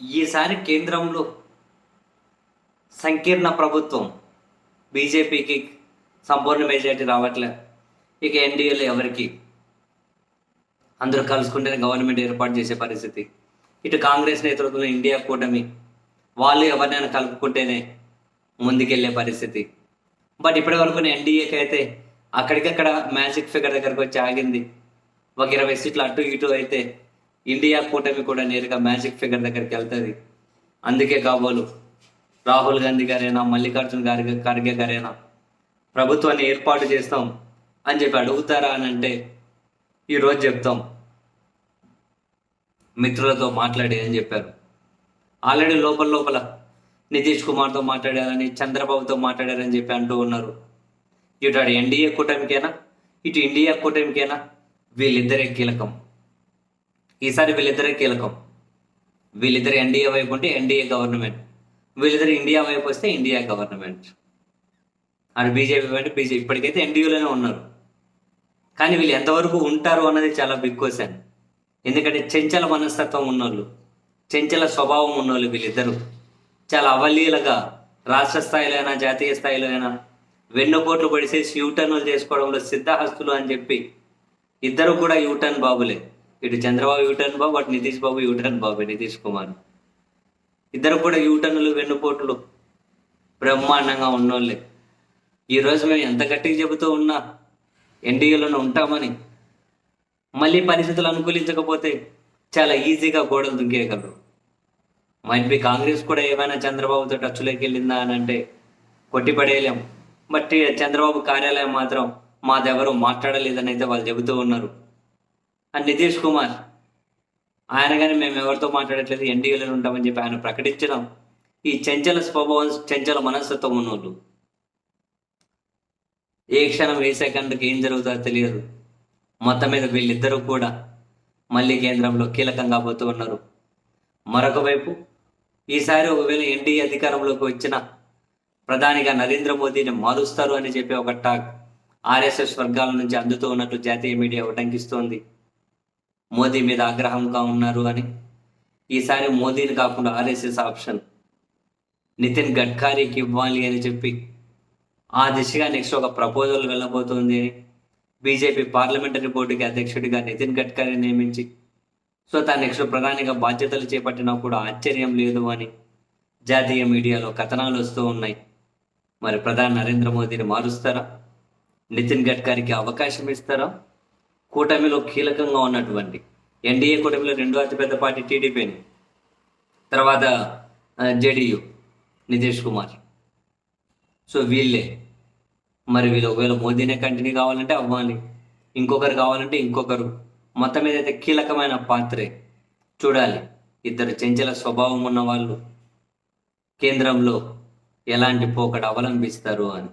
ఈసారి కేంద్రంలో సంకీర్ణ ప్రభుత్వం బీజేపీకి సంపూర్ణ మెజార్టీ రావట్లే. ఇక ఎన్డీఏలో ఎవరికి? అందరూ కలుసుకుంటేనే గవర్నమెంట్ ఏర్పాటు చేసే పరిస్థితి. ఇటు కాంగ్రెస్ నేతృత్వంలో ఇండియా కూటమి వాళ్ళు ఎవరినైనా కలుపుకుంటేనే ముందుకెళ్ళే పరిస్థితి. బట్ ఇప్పటి వరకు ఎన్డీఏకి అయితే అక్కడికక్కడ మ్యాజిక్ ఫిగర్ దగ్గరకు వచ్చి ఆగింది. ఒక ఇరవై సీట్లు అటు ఇటు అయితే ఇండియా కూటమి కూడా నేరుగా మ్యాజిక్ ఫిగర్ దగ్గరికి వెళ్తుంది. అందుకే కాబోలు రాహుల్ గాంధీ గారైనా మల్లికార్జున గారి ఖర్గే గారైనా ప్రభుత్వాన్ని ఏర్పాటు చేస్తాం అని చెప్పి అడుగుతారా అని అంటే ఈరోజు చెప్తాం. మిత్రులతో మాట్లాడి అని చెప్పారు. ఆల్రెడీ లోపల లోపల నితీష్ కుమార్తో మాట్లాడారని చంద్రబాబుతో మాట్లాడారని చెప్పి అంటూ ఉన్నారు. ఇటు అటు ఎన్డీఏ కూటమికేనా ఇటు ఇండియా కూటమికేనా వీళ్ళిద్దరే కీలకం. ఈసారి వీళ్ళిద్దరే కీలకం. వీళ్ళిద్దరు ఎన్డీఏ వైపు ఉంటే ఎన్డీఏ గవర్నమెంట్. వీళ్ళిద్దరు ఇండియా వైపు వస్తే ఇండియా గవర్నమెంట్. అటు బీజేపీ అంటే బీజేపీ. ఇప్పటికైతే ఎన్డీయూలోనే ఉన్నారు. కానీ వీళ్ళు ఎంతవరకు ఉంటారు అన్నది చాలా బిగ్ క్వశ్చన్. ఎందుకంటే చెంచల మనస్తత్వం ఉన్నోళ్ళు చెంచల స్వభావం ఉన్నోళ్ళు వీళ్ళిద్దరూ. చాలా అవలీలగా రాష్ట్ర స్థాయిలో అయినా జాతీయ స్థాయిలో అయినా వెన్నుపోట్లు పడిసేసి యూటర్న్లు చేసుకోవడంలో సిద్ధహస్తులు అని చెప్పి ఇద్దరు కూడా యూటర్న్ బాబులే. ఇటు చంద్రబాబు యూటర్న్ బాబు అటు నితీష్ బాబు యూటర్న్ బాబు నితీష్ కుమార్. ఇద్దరు కూడా యూటర్న్లు వెన్నుపోట్లు. బ్రహ్మాండంగా ఉన్నోళ్ళే. ఈరోజు మేము ఎంత గట్టిగా చెబుతూ ఉన్నా ఎన్డీఏలోనే ఉంటామని. మళ్ళీ పరిస్థితులు అనుకూలించకపోతే చాలా ఈజీగా గోడలు దుంకేయగలరు. మైట్ బి కాంగ్రెస్ కూడా ఏమైనా చంద్రబాబుతో టచ్లోకి వెళ్ళిందా అని అంటే కొట్టిపడేయలేం. బట్ చంద్రబాబు కార్యాలయం మాత్రం మాదెవరు మాట్లాడలేదని అయితే వాళ్ళు చెబుతూ ఉన్నారు. అండ్ నితీష్ కుమార్. ఆయన కానీ మేము ఎవరితో మాట్లాడట్లేదు ఎన్డీఏలో ఉంటామని చెప్పి ఆయన ప్రకటించడం ఈ చెంచల స్వభావం చెంచల మనస్తత్వం ఉన్నోళ్ళు. ఏ క్షణం ఏ సెకండ్కి ఏం జరుగుతుందో తెలియదు. మొత్తం మీద వీళ్ళిద్దరూ కూడా మళ్ళీ కేంద్రంలో కీలకంగా పోతూ ఉన్నారు. మరొక వైపు ఈసారి ఒకవేళ ఎన్డీఏ అధికారంలోకి వచ్చిన ప్రధానిగా నరేంద్ర మోదీని మారుస్తారు అని చెప్పి ఒక టాక్ ఆర్ఎస్ఎస్ వర్గాల నుంచి అందుతూ ఉన్నట్లు జాతీయ మీడియా ఉటంకిస్తోంది. మోదీ మీద ఆగ్రహంగా ఉన్నారు అని. ఈసారి మోదీని కాకుండా ఆర్ఎస్ఎస్ ఆప్షన్ నితిన్ గడ్కరీకి ఇవ్వాలి అని చెప్పి ఆ దిశగా నెక్స్ట్ ఒక ప్రపోజల్ వెళ్ళబోతోంది. అని బీజేపీ పార్లమెంటరీ బోర్డుకి అధ్యక్షుడిగా నితిన్ గడ్కరీ నియమించి సో తాను నెక్స్ట్ ప్రధానిగా బాధ్యతలు చేపట్టినా కూడా ఆశ్చర్యం లేదు అని జాతీయ మీడియాలో కథనాలు వస్తూ ఉన్నాయి. మరి ప్రధాని నరేంద్ర మోదీని మారుస్తారా? నితిన్ గడ్కరీకి అవకాశం ఇస్తారా? కూటమిలో కీలకంగా ఉన్నటువంటి ఎన్డీఏ కూటమిలో రెండో అతిపెద్ద పార్టీ టీడీపీని తర్వాత జేడీయూ నితీష్ కుమార్. సో వీళ్ళే. మరి వీళ్ళు ఒకవేళ మోదీనే కంటిన్యూ కావాలంటే అవ్వాలి. ఇంకొకరు కావాలంటే ఇంకొకరు. మొత్తం మీద అయితే కీలకమైన పాత్రే. చూడాలి. ఇద్దరు చెంచల స్వభావం ఉన్న వాళ్ళు కేంద్రంలో ఎలాంటి పోకడ అవలంబిస్తారు అని.